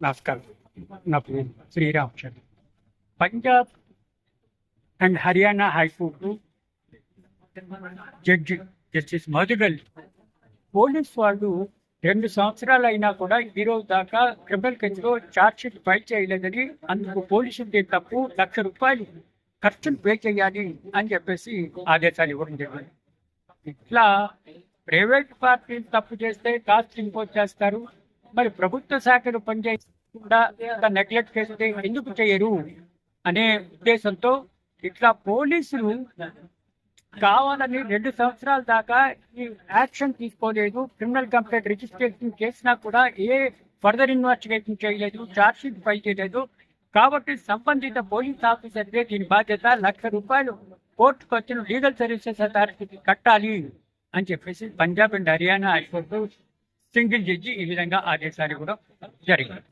నమస్కారం నా పేరు Sriram Chandra Punjab and Haryana high court judge justice Moudgil police వాళ్ళు రెండు సంవత్సరాలు అయినా కూడా ఈ రోజు దాకా క్రిమినల్ కేసులో ఛార్జ్షీట్ ఫైల్ చేయలేదని అందుకు పోలీసు తప్పు లక్ష రూపాయలు ఖర్చును పే చేయాలి అని చెప్పేసి ఆదేశాలు ఇవ్వడం జరిగింది. ఇట్లా ప్రైవేట్ పార్టీలు తప్పు చేస్తే కాస్ట్ ఇంపోజ్ చేస్తారు మరి ప్రభుత్వ శాఖలు పనిచేయకుండా నెగ్లెక్ట్ చేస్తే ఎందుకు చేయరు అనే ఉద్దేశంతో ఇట్లా పోలీసులు కావాలని రెండు సంవత్సరాల దాకా ఈ యాక్షన్ తీసుకోలేదు. క్రిమినల్ కంప్లైంట్ రిజిస్ట్రేషన్ చేసినా కూడా ఏ ఫర్దర్ ఇన్వెస్టిగేషన్ చేయలేదు ఛార్జ్ షీట్ ఫైల్ చేయలేదు. కాబట్టి సంబంధిత పోలీస్ ఆఫీసర్దే దీని బాధ్యత లక్ష రూపాయలు కోర్టుకు వచ్చిన లీగల్ సర్వీసెస్ అథారిటీకి కట్టాలి అని చెప్పేసి Punjab and Haryana high court single judge ఈ విధంగా ఆదేశాలు కూడా జరిగింది